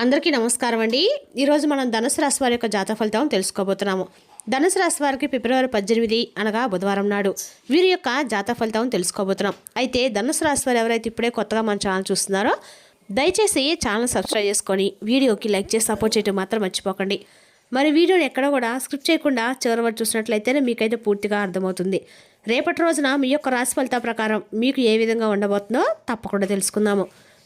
అందరికీ నమస్కారం అండి. ఈరోజు మనం ధనుసు రాశి వారి యొక్క జాతక ఫలితం తెలుసుకోబోతున్నాము. ధనుసు రాశి వారికి ఫిబ్రవరి పద్దెనిమిది అనగా బుధవారం నాడు వీరి యొక్క జాతక ఫలితం తెలుసుకోబోతున్నాం. అయితే ధనుసు రాశి వారు ఎవరైతే ఇప్పుడే కొత్తగా మన ఛానల్ చూస్తున్నారో దయచేసి ఛానల్ సబ్స్క్రైబ్ చేసుకొని వీడియోకి లైక్ చేసి సపోర్ట్ చేయడం మాత్రం మర్చిపోకండి. మరి వీడియోని ఎక్కడ కూడా స్క్రిప్ట్ చేయకుండా చివరి వరకు చూసినట్లయితేనే మీకైతే పూర్తిగా అర్థమవుతుంది. రేపటి రోజున మీ యొక్క రాశి ఫలితం ప్రకారం మీకు ఏ విధంగా ఉండబోతుందో తప్పకుండా తెలుసుకుందాము.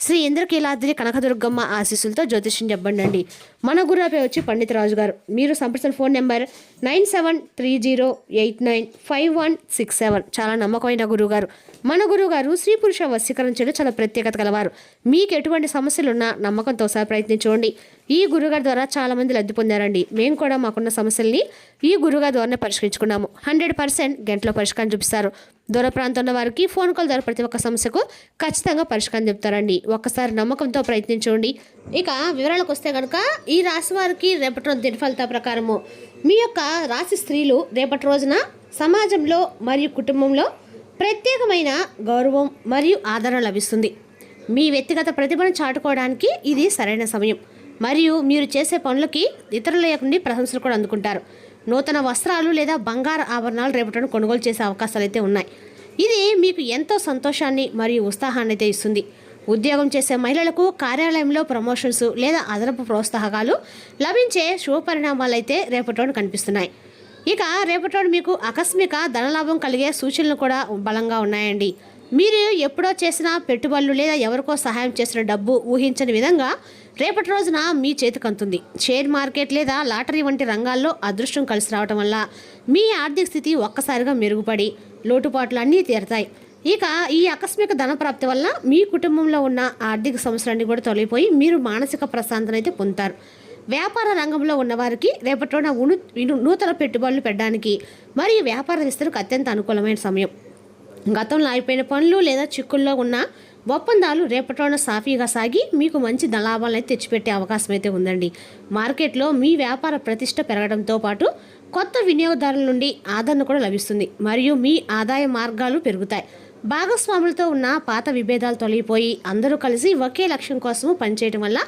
శ్రీ ఇంద్రకీలాద్రి కనకదుర్గమ్మ ఆశీస్సులతో జ్యోతిష్యం చెప్పండి అండి మన గురువు వచ్చి పండిత్ రాజు గారు మీరు సంప్రదించిన phone number nine seven three zero eight nine five one six seven. చాలా నమ్మకమైన గురువు గారు మన గురువుగారు స్త్రీ పురుష వశీకరణ చేయడం చాలా ప్రత్యేకత కలవారు మీకు ఎటువంటి సమస్యలున్నా నమ్మకంతో ఒకసారి ప్రయత్నించండి ఈ గురుగారి ద్వారా చాలామంది లబ్ధి పొందారండి. మేము కూడా మాకున్న సమస్యల్ని ఈ గురుగారి ద్వారానే పరిష్కరించుకున్నాము. హండ్రెడ్ పర్సెంట్ గంటలో పరిష్కారం చూపిస్తారు. దూర ప్రాంతంలో వారికి ఫోన్ కాల్ ద్వారా ప్రతి ఒక్క సమస్యకు ఖచ్చితంగా పరిష్కారం చెప్తారండి. ఒక్కసారి నమ్మకంతో ప్రయత్నించండి. ఇక వివరాలకు వస్తే కనుక ఈ రాశి వారికి రేపటి రోజు దినఫలిత ప్రకారము. మీ యొక్క రాశి స్త్రీలు రేపటి రోజున సమాజంలో మరియు కుటుంబంలో ప్రత్యేకమైన గౌరవం మరియు ఆదరణ లభిస్తుంది. మీ వ్యక్తిగత ప్రతిభను చాటుకోవడానికి ఇది సరైన సమయం. మరియు మీరు చేసే పనులకి ఇతరుల నుండి ప్రశంసలు కూడా అందుకుంటారు. నూతన వస్త్రాలు లేదా బంగారు ఆభరణాలు రేపటిని కొనుగోలు చేసే అవకాశాలు అయితే ఉన్నాయి. ఇది మీకు ఎంతో సంతోషాన్ని మరియు ఉత్సాహాన్ని అయితే ఇస్తుంది. ఉద్యోగం చేసే మహిళలకు కార్యాలయంలో ప్రమోషన్స్ లేదా అదనపు ప్రోత్సాహకాలు లభించే శుభ పరిణామాలు అయితే రేపటి కనిపిస్తున్నాయి. ఇక రేపటి మీకు ఆకస్మిక ధనలాభం కలిగే సూచనలు కూడా బలంగా ఉన్నాయండి. మీరు ఎప్పుడో చేసిన పెట్టుబడులు లేదా ఎవరికో సహాయం చేసిన డబ్బు ఊహించని విధంగా రేపటి రోజున మీ చేతికి అందుతుంది షేర్ మార్కెట్ లేదా లాటరీ వంటి రంగాల్లో అదృష్టం కలిసి రావటం వల్ల మీ ఆర్థిక స్థితి ఒక్కసారిగా మెరుగుపడి లోటుపాట్లు అన్నీ తీరతాయి. ఇక ఈ ఆకస్మిక ధన ప్రాప్తి వల్ల మీ కుటుంబంలో ఉన్న ఆర్థిక సమస్యలన్నీ కూడా తొలగిపోయి మీరు మానసిక ప్రశాంతన అయితే పొందుతారు. వ్యాపార రంగంలో ఉన్నవారికి రేపటి రోజున నూతన పెట్టుబడులు పెట్టడానికి మరియు వ్యాపార విస్తరణకు అత్యంత అనుకూలమైన సమయం. గతంలో అయిపోయిన పనులు లేదా చిక్కుల్లో ఉన్న ఒప్పందాలు రేపటిలోన సాఫీగా సాగి మీకు మంచి లాభాలను అయితే తెచ్చిపెట్టే అవకాశం అయితే ఉందండి. మార్కెట్లో మీ వ్యాపార ప్రతిష్ట పెరగడంతో పాటు కొత్త వినియోగదారుల నుండి ఆదరణ కూడా లభిస్తుంది. మరియు మీ ఆదాయ మార్గాలు పెరుగుతాయి. భాగస్వాములతో ఉన్న పాత విభేదాలు తొలగిపోయి అందరూ కలిసి ఒకే లక్ష్యం కోసం పనిచేయడం వల్ల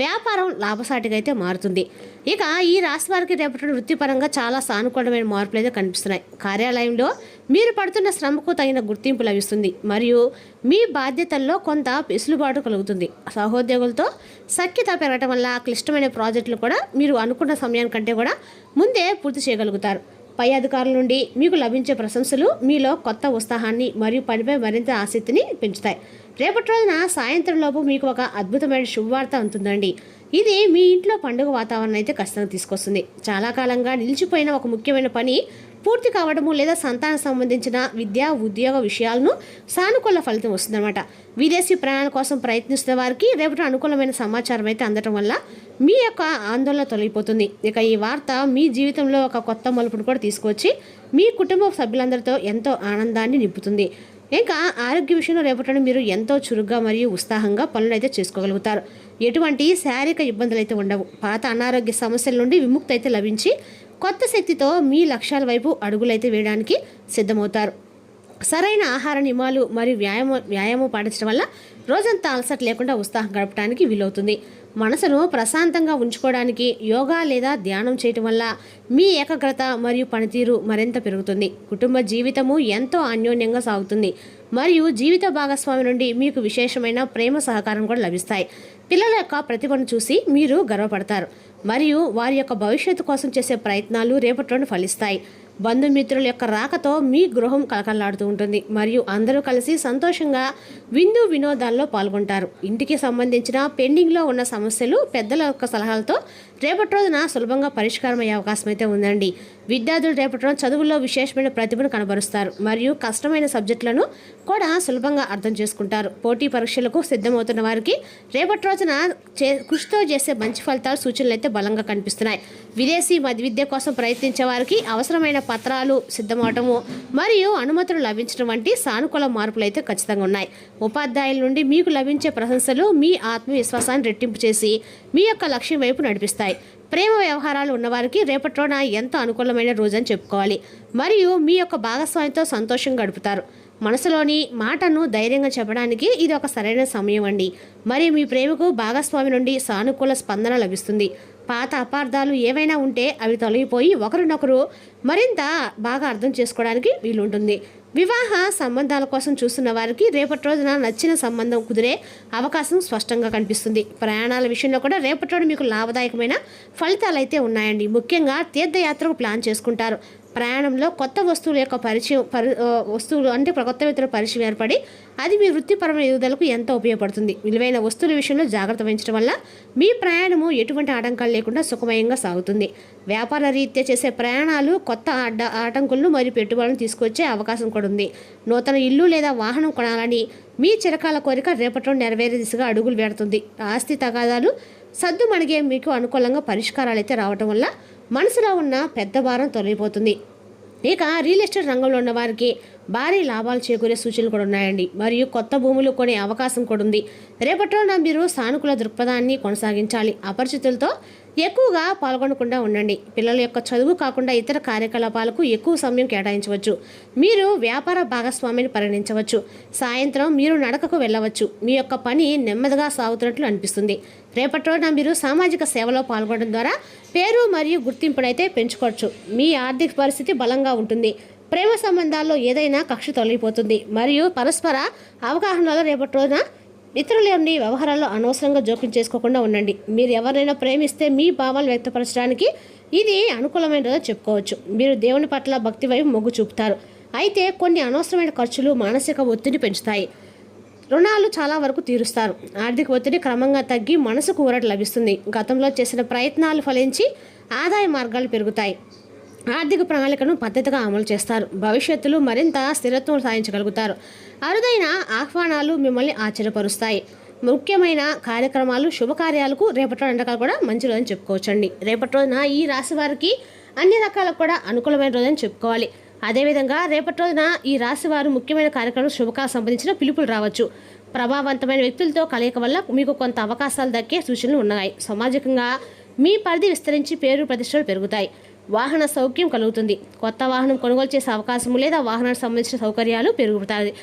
వ్యాపారం లాభసాటిగా అయితే మారుతుంది. ఇక ఈ రాశి వారికి రేపటి వృత్తిపరంగా చాలా సానుకూలమైన మార్పులు అయితే కనిపిస్తున్నాయి. కార్యాలయంలో మీరు పడుతున్న శ్రమకు తగిన గుర్తింపు లభిస్తుంది మరియు మీ బాధ్యతల్లో కొంత వెసులుబాటు కలుగుతుంది. సహోద్యోగులతో సఖ్యత పెరగటం వల్ల క్లిష్టమైన ప్రాజెక్టులు కూడా మీరు అనుకున్న సమయానికంటే కూడా ముందే పూర్తి చేయగలుగుతారు. పై అధికారుల నుండి మీకు లభించే ప్రశంసలు మీలో కొత్త ఉత్సాహాన్ని మరియు పనిపై మరింత ఆసక్తిని పెంచుతాయి. రేపటి రోజున సాయంత్రం లోపు మీకు ఒక అద్భుతమైన శుభవార్త ఉంటుందండి ఇది మీ ఇంట్లో పండుగ వాతావరణం అయితే ఖచ్చితంగా తీసుకొస్తుంది. చాలా కాలంగా నిలిచిపోయిన ఒక ముఖ్యమైన పని పూర్తి కావడము లేదా సంతానం సంబంధించిన విద్యా ఉద్యోగ విషయాలను సానుకూల ఫలితం వస్తుందన్నమాట. విదేశీ ప్రయాణాల కోసం ప్రయత్నిస్తున్న వారికి రేపటి అనుకూలమైన సమాచారం అయితే అందటం వల్ల మీ యొక్క ఆందోళన తొలగిపోతుంది. ఇక ఈ వార్త మీ జీవితంలో ఒక కొత్త మలుపును కూడా తీసుకొచ్చి మీ కుటుంబ సభ్యులందరితో ఎంతో ఆనందాన్ని నింపుతుంది. ఇంకా ఆరోగ్య విషయంలో రేపటి మీరు ఎంతో చురుగ్గా మరియు ఉత్సాహంగా పనులు అయితే చేసుకోగలుగుతారు. ఎటువంటి శారీరక ఇబ్బందులు అయితే ఉండవు. పాత అనారోగ్య సమస్యల నుండి విముక్తి అయితే లభించి కొత్త శక్తితో మీ లక్ష్యాల వైపు అడుగులైతే వేయడానికి సిద్ధమవుతారు. సరైన ఆహార నియమాలు మరియు వ్యాయామం వ్యాయామం పాటించడం వల్ల రోజంతా అలసట లేకుండా ఉత్సాహం గడపడానికి వీలవుతుంది. మనసును ప్రశాంతంగా ఉంచుకోవడానికి యోగా లేదా ధ్యానం చేయటం వల్ల మీ ఏకాగ్రత మరియు పనితీరు మరింత పెరుగుతుంది. కుటుంబ జీవితము ఎంతో అన్యోన్యంగా సాగుతుంది. మరియు జీవిత భాగస్వామి నుండి మీకు విశేషమైన ప్రేమ సహకారం కూడా లభిస్తాయి. పిల్లల యొక్క ప్రతిభను చూసి మీరు గర్వపడతారు. మరియు వారి యొక్క భవిష్యత్తు కోసం చేసే ప్రయత్నాలు రేపటి రోజున ఫలిస్తాయి. బంధుమిత్రుల యొక్క రాకతో మీ గృహం కలకల్లాడుతూ ఉంటుంది. మరియు అందరూ కలిసి సంతోషంగా విందు వినోదాల్లో పాల్గొంటారు. ఇంటికి సంబంధించిన పెండింగ్లో ఉన్న సమస్యలు పెద్దల యొక్క సలహాలతో రేపటి రోజున సులభంగా పరిష్కారం అయ్యే అవకాశం అయితే ఉందండి. విద్యార్థులు రేపటి రోజు చదువుల్లో విశేషమైన ప్రతిభను కనబరుస్తారు. మరియు కష్టమైన సబ్జెక్టులను కూడా సులభంగా అర్థం చేసుకుంటారు. పోటీ పరీక్షలకు సిద్ధమవుతున్న వారికి రేపటి రోజున చే కృషితో చేసే మంచి ఫలితాలు సూచనలు అయితే బలంగా కనిపిస్తున్నాయి. విదేశీ మధ్య విద్య కోసం ప్రయత్నించే వారికి అవసరమైన పత్రాలు సిద్ధమవటము మరియు అనుమతులు లభించడం వంటి సానుకూల మార్పులు అయితే ఖచ్చితంగా ఉన్నాయి. ఉపాధ్యాయుల నుండి మీకు లభించే ప్రశంసలు మీ ఆత్మవిశ్వాసాన్ని రెట్టింపు చేసి మీ యొక్క లక్ష్యం వైపు నడిపిస్తాయి. ప్రేమ వ్యవహారాలు ఉన్నవారికి రేపటి రోజున ఎంతో అనుకూలమైన రోజని చెప్పుకోవాలి. మరియు మీ యొక్క భాగస్వామితో సంతోషం గడుపుతారు. మనసులోని మాటను ధైర్యంగా చెప్పడానికి ఇది ఒక సరైన సమయం అండి. మరి మీ ప్రేమకు భాగస్వామి నుండి సానుకూల స్పందన లభిస్తుంది. పాత అపార్థాలు ఏవైనా ఉంటే అవి తొలగిపోయి ఒకరినొకరు మరింత బాగా అర్థం చేసుకోవడానికి వీలుంటుంది. వివాహ సంబంధాల కోసం చూస్తున్న వారికి రేపటి రోజున నచ్చిన సంబంధం కుదిరే అవకాశం స్పష్టంగా కనిపిస్తుంది. ప్రయాణాల విషయంలో కూడా రేపటి రోజు మీకు లాభదాయకమైన ఫలితాలు అయితే ఉన్నాయండి. ముఖ్యంగా తీర్థయాత్రకు ప్లాన్ చేసుకుంటారు. ప్రయాణంలో కొత్త వస్తువుల యొక్క పరిచయం పరి వస్తువులు అంటే కొత్త వ్యక్తుల పరిచయం ఏర్పడి అది మీ వృత్తిపరమైన ఎదుగుదలకు ఎంతో ఉపయోగపడుతుంది. విలువైన వస్తువుల విషయంలో జాగ్రత్త వహించడం వల్ల మీ ప్రయాణము ఎటువంటి ఆటంకాలు లేకుండా సుఖమయంగా సాగుతుంది. వ్యాపార రీత్యా చేసే ప్రయాణాలు కొత్త అడ్డ ఆటంకులను మరియు పెట్టుబడులను తీసుకొచ్చే అవకాశం కూడా ఉంది. నూతన ఇల్లు లేదా వాహనం కొనాలని మీ చిరకాల కోరిక రేపట్లో నెరవేరే దిశగా అడుగులు పెడుతుంది ఆస్తి తగాదాలు సద్దు మణిగే మీకు అనుకూలంగా పరిష్కారాలు అయితే రావటం వల్ల మనసులో ఉన్న పెద్ద భారం తొలగిపోతుంది. ఇక రియల్ ఎస్టేట్ రంగంలో ఉన్న వారికి భారీ లాభాలు చేకూరే సూచనలు కూడా ఉన్నాయండి. మరియు కొత్త భూములు కొనే అవకాశం కూడా ఉంది. రేపటిలోన మీరు సానుకూల దృక్పథాన్ని కొనసాగించాలి. అపరిచితులతో ఎక్కువగా పాల్గొనకుండా ఉండండి. పిల్లల యొక్క చదువు కాకుండా ఇతర కార్యకలాపాలకు ఎక్కువ సమయం కేటాయించవచ్చు. మీరు వ్యాపార భాగస్వామిని పరిగణించవచ్చు. సాయంత్రం మీరు నడకకు వెళ్ళవచ్చు. మీ యొక్క పని నెమ్మదిగా సాగుతున్నట్లు అనిపిస్తుంది. రేపటి రోజున మీరు సామాజిక సేవలో పాల్గొనడం ద్వారా పేరు మరియు గుర్తింపునైతే పెంచుకోవచ్చు. మీ ఆర్థిక పరిస్థితి బలంగా ఉంటుంది. ప్రేమ సంబంధాల్లో ఏదైనా కక్ష తొలగిపోతుంది. మరియు పరస్పర అవగాహనలో రేపటి రోజున ఇతరుల వ్యవహారాల్లో అనవసరంగా జోక్యం చేసుకోకుండా ఉండండి. మీరు ఎవరైనా ప్రేమిస్తే మీ భావాలు వ్యక్తపరచడానికి ఇది అనుకూలమైనదో చెప్పుకోవచ్చు. మీరు దేవుని పట్ల భక్తి వైపు మొగ్గు చూపుతారు. అయితే కొన్ని అనవసరమైన ఖర్చులు మానసిక ఒత్తిడి పెంచుతాయి. రుణాలు చాలా వరకు తీరుస్తారు. ఆర్థిక ఒత్తిడి క్రమంగా తగ్గి మనసుకు ఊరట లభిస్తుంది. గతంలో చేసిన ప్రయత్నాలు ఫలించి ఆదాయ మార్గాలు పెరుగుతాయి. ఆర్థిక ప్రణాళికను పద్ధతిగా అమలు చేస్తారు. భవిష్యత్తులో మరింత స్థిరత్వం సాధించగలుగుతారు. అరుదైన ఆహ్వానాలు మిమ్మల్ని ఆశ్చర్యపరుస్తాయి. ముఖ్యమైన కార్యక్రమాలు శుభకార్యాలకు రేపటి రోజు ఎండకాలు కూడా మంచి రోజని చెప్పుకోవచ్చండి. రేపటి రోజున ఈ రాశి వారికి అన్ని రకాలకు కూడా అనుకూలమైన రోజని చెప్పుకోవాలి. అదేవిధంగా రేపటి రోజున ఈ రాశి వారు ముఖ్యమైన కార్యక్రమం శుభకాలకు సంబంధించిన పిలుపులు రావచ్చు. ప్రభావవంతమైన వ్యక్తులతో కలయిక వల్ల మీకు కొంత అవకాశాలు దక్కే సూచనలు ఉన్నాయి. సామాజికంగా మీ పరిధి విస్తరించి పేరు ప్రతిష్టలు పెరుగుతాయి. వాహన సౌఖ్యం కలుగుతుంది. కొత్త వాహనం కొనుగోలు చేసే అవకాశం లేదా వాహనానికి సంబంధించిన సౌకర్యాలు పెరుగుతాయి.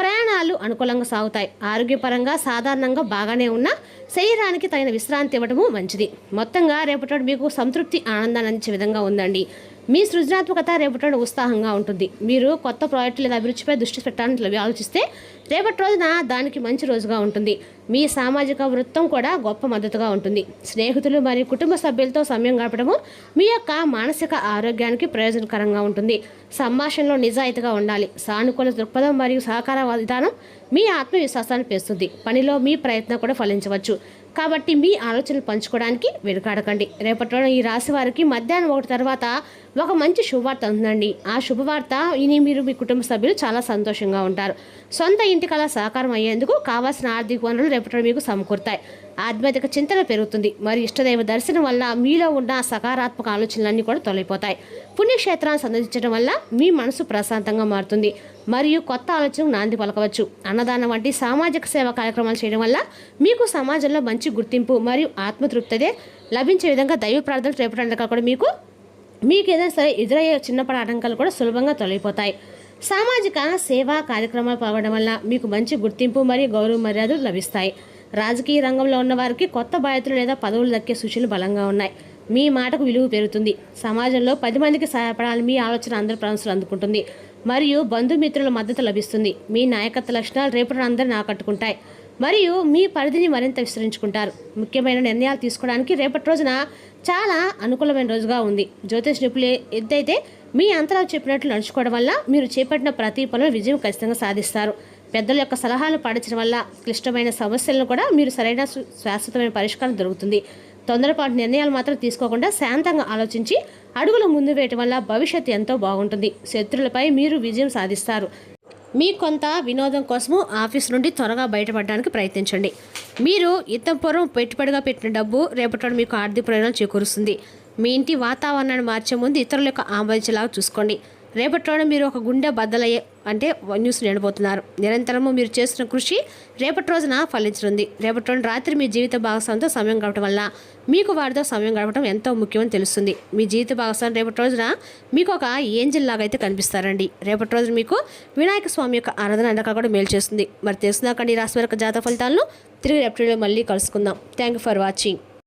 ప్రయాణాలు అనుకూలంగా సాగుతాయి. ఆరోగ్యపరంగా సాధారణంగా బాగానే ఉన్న శరీరానికి తగిన విశ్రాంతి ఇవ్వడము మంచిది. మొత్తంగా రేపటి మీకు సంతృప్తి ఆనందాన్ని అందించే విధంగా ఉందండి. మీ సృజనాత్మకత రేపటి రోజు ఉత్సాహంగా ఉంటుంది. మీరు కొత్త ప్రాజెక్టు లేదా అభిరుచిపై దృష్టి పెట్టడానికి ఆలోచిస్తే రేపటి రోజున దానికి మంచి రోజుగా ఉంటుంది. మీ సామాజిక వృత్తం కూడా గొప్ప మద్దతుగా ఉంటుంది. స్నేహితులు మరియు కుటుంబ సభ్యులతో సమయం గడపడము మీ యొక్క మానసిక ఆరోగ్యానికి ప్రయోజనకరంగా ఉంటుంది. సంభాషణలో నిజాయితీగా ఉండాలి. సానుకూల దృక్పథం మరియు సహకార విధానం మీ ఆత్మవిశ్వాసాన్ని పెంచుతుంది. పనిలో మీ ప్రయత్నం కూడా ఫలించవచ్చు. కాబట్టి మీ ఆలోచనలు పంచుకోవడానికి వెనుకాడకండి. రేపటి రోజున ఈ రాశి వారికి మధ్యాహ్నం ఒకటి తర్వాత ఒక మంచి శుభవార్త ఉందండి. ఆ శుభవార్త ఇని మీరు మీ కుటుంబ సభ్యులు చాలా సంతోషంగా ఉంటారు. సొంత ఇంటి కళ సహకారం అయ్యేందుకు కావాల్సిన ఆర్థిక వనరులు రేపటి మీకు సమకూరుతాయి. ఆధ్యాత్మిక చింతన పెరుగుతుంది. మరి ఇష్టదైవ దర్శనం వల్ల మీలో ఉన్న సకారాత్మక ఆలోచనలన్నీ కూడా తొలగిపోతాయి. పుణ్యక్షేత్రాన్ని సందర్శించడం వల్ల మీ మనసు ప్రశాంతంగా మారుతుంది. మరియు కొత్త ఆలోచన నాంది పలకవచ్చు. అన్నదానం వంటి సామాజిక సేవా కార్యక్రమాలు చేయడం వల్ల మీకు సమాజంలో మంచి గుర్తింపు మరియు ఆత్మతృప్తిదే లభించే విధంగా దైవ ప్రార్థనలు రేపటి కూడా మీకు మీకు ఏదైనా సరే ఎదురయ్యే చిన్నప్పటి ఆటంకాలు కూడా సులభంగా తొలగిపోతాయి. సామాజిక సేవా కార్యక్రమాలు పాల్గొనడం వల్ల మీకు మంచి గుర్తింపు మరియు గౌరవ మర్యాదలు లభిస్తాయి. రాజకీయ రంగంలో ఉన్న వారికి కొత్త బాధ్యతలు లేదా పదవులు దక్కే సూచనలు బలంగా ఉన్నాయి. మీ మాటకు విలువ పెరుగుతుంది సమాజంలో పది మందికి సహాయపడాలని మీ ఆలోచన అందరి ప్రశంసలు అందుకుంటుంది. మరియు బంధుమిత్రుల మద్దతు లభిస్తుంది. మీ నాయకత్వ లక్షణాలు రేపటి అందరిని ఆకట్టుకుంటాయి. మరియు మీ పరిధిని మరింత విస్తరించుకుంటారు. ముఖ్యమైన నిర్ణయాలు తీసుకోవడానికి రేపటి రోజున చాలా అనుకూలమైన రోజుగా ఉంది. జ్యోతిష్ నిపుణులు ఎద్దైతే మీ అంతరాలు చెప్పినట్లు నడుచుకోవడం వల్ల మీరు చేపట్టిన ప్రతి పనులు విజయం ఖచ్చితంగా సాధిస్తారు. పెద్దల యొక్క సలహాలు పాటించడం వల్ల క్లిష్టమైన సమస్యలను కూడా మీరు సరైన శాశ్వతమైన పరిష్కారం దొరుకుతుంది. తొందరపాటు నిర్ణయాలు మాత్రం తీసుకోకుండా శాంతంగా ఆలోచించి అడుగులు ముందు వేయటం వల్ల భవిష్యత్తు ఎంతో బాగుంటుంది. శత్రులపై మీరు విజయం సాధిస్తారు. మీ కొంత వినోదం కోసము ఆఫీస్ నుండి త్వరగా బయటపడడానికి ప్రయత్నించండి. మీరు ఇతంపూర్వం పెట్టుబడిగా పెట్టిన డబ్బు రేపటి మీకు ఆర్థిక ప్రయోజనం చేకూరుస్తుంది. మీ ఇంటి వాతావరణాన్ని మార్చే ముందు ఇతరుల యొక్క ఆమోదించేలాగా చూసుకోండి. రేపటి రోజున మీరు ఒక గుండె బద్దలయ్యే అంటే న్యూస్ నిండబోతున్నారు. నిరంతరము మీరు చేస్తున్న కృషి రేపటి రోజున ఫలించనుంది. రేపటి రోజున రాత్రి మీ జీవిత భాగస్వామితో సమయం గడపడం వల్ల మీకు వారితో సమయం గడపడం ఎంతో ముఖ్యమని తెలుస్తుంది. మీ జీవిత భాగస్వామి రేపటి రోజున మీకు ఒక ఏంజిల్ లాగా అయితే కనిపిస్తారండి. రేపటి రోజున మీకు వినాయక స్వామి యొక్క ఆరాధన అండగా కూడా మేలు చేస్తుంది. మరి తెలుసుకుందాకండి ఈ రాశి వరకు జాతక ఫలితాలను తిరిగి రేపటిలో మళ్ళీ కలుసుకుందాం. Thank you for watching